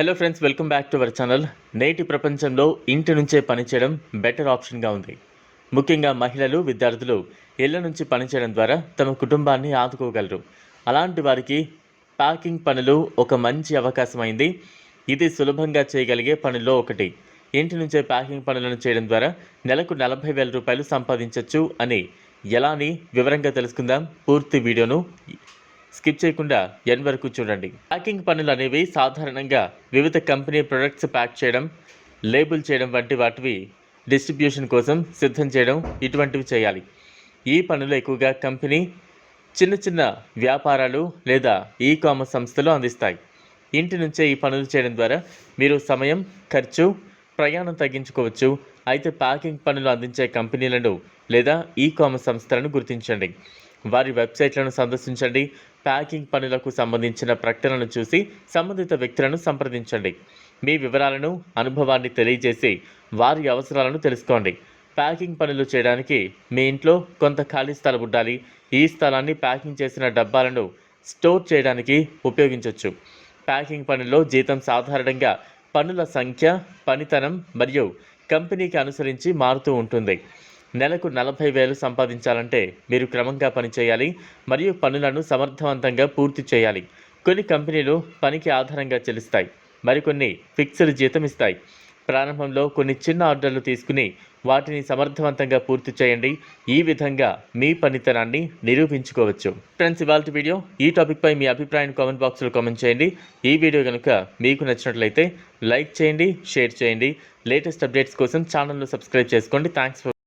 Hello friends welcome back to our channel నేటి ప్రపంచంలో ఇంటి నుంచే పనిచేయడం బెటర్ ఆప్షన్గా ఉంది. ముఖ్యంగా మహిళలు విద్యార్థులు ఇళ్ళ నుంచి పనిచేయడం ద్వారా తమ కుటుంబాన్ని ఆదుకోగలరు. అలాంటి వారికి ప్యాకింగ్ పనులు ఒక మంచి అవకాశం అయింది ఇది సులభంగా చేయగలిగే పనుల్లో ఒకటి. ఇంటి నుంచే ప్యాకింగ్ పనులను చేయడం ద్వారా నెలకు నలభై వేల రూపాయలు సంపాదించవచ్చు అని ఎలా అని వివరంగా తెలుసుకుందాం. పూర్తి వీడియోను స్కిప్ చేయకుండా ఎన్ వరకు చూడండి. ప్యాకింగ్ పనులు అనేవి సాధారణంగా వివిధ కంపెనీ ప్రొడక్ట్స్ ప్యాక్ చేయడం లేబుల్ చేయడం వంటి వాటివి డిస్ట్రిబ్యూషన్ కోసం సిద్ధం చేయడం ఇటువంటివి చేయాలి. ఈ పనులు ఎక్కువగా కంపెనీ చిన్న చిన్న వ్యాపారాలు లేదా ఈ కామర్స్ సంస్థలు అందిస్తాయి. ఇంటి నుంచే ఈ పనులు చేయడం ద్వారా మీరు సమయం ఖర్చు ప్రయాణం తగ్గించుకోవచ్చు. అయితే ప్యాకింగ్ పనులు అందించే కంపెనీలను లేదా ఈ కామర్స్ సంస్థలను గుర్తించండి. వారి వెబ్సైట్లను సందర్శించండి. ప్యాకింగ్ పనులకు సంబంధించిన ప్రకటనలను చూసి సంబంధిత వ్యక్తులను సంప్రదించండి. మీ వివరాలను అనుభవాన్ని తెలియజేసి వారి అవసరాలను తెలుసుకోండి. ప్యాకింగ్ పనులు చేయడానికి మీ ఇంట్లో కొంత ఖాళీ స్థలం ఉండాలి. ఈ స్థలాన్ని ప్యాకింగ్ చేసిన డబ్బాలను స్టోర్ చేయడానికి ఉపయోగించవచ్చు ప్యాకింగ్ పనుల్లో జీతం సాధారణంగా పనుల సంఖ్య పనితనం మరియు కంపెనీకి అనుసరించి మారుతూ ఉంటుంది. నెలకు నలభై వేలు సంపాదించాలంటే మీరు క్రమంగా పనిచేయాలి మరియు పనులను సమర్థవంతంగా పూర్తి చేయాలి. కొన్ని కంపెనీలు పనికి ఆధారంగా చెల్లిస్తాయి మరికొన్ని ఫిక్స్డ్ జీతం ఇస్తాయి. ప్రారంభంలో కొన్ని చిన్న ఆర్డర్లు తీసుకుని వాటిని సమర్థవంతంగా పూర్తి చేయండి. ఈ విధంగా మీ పనితనాన్ని నిరూపించుకోవచ్చు. ఫ్రెండ్స్ ఇవాళ వీడియో. ఈ టాపిక్పై మీ అభిప్రాయాన్ని కామెంట్ బాక్స్లో కామెంట్ చేయండి. ఈ వీడియో కనుక మీకు నచ్చినట్లయితే లైక్ చేయండి షేర్ చేయండి. లేటెస్ట్ అప్డేట్స్ కోసం ఛానల్ను సబ్స్క్రైబ్ చేసుకోండి. థ్యాంక్స్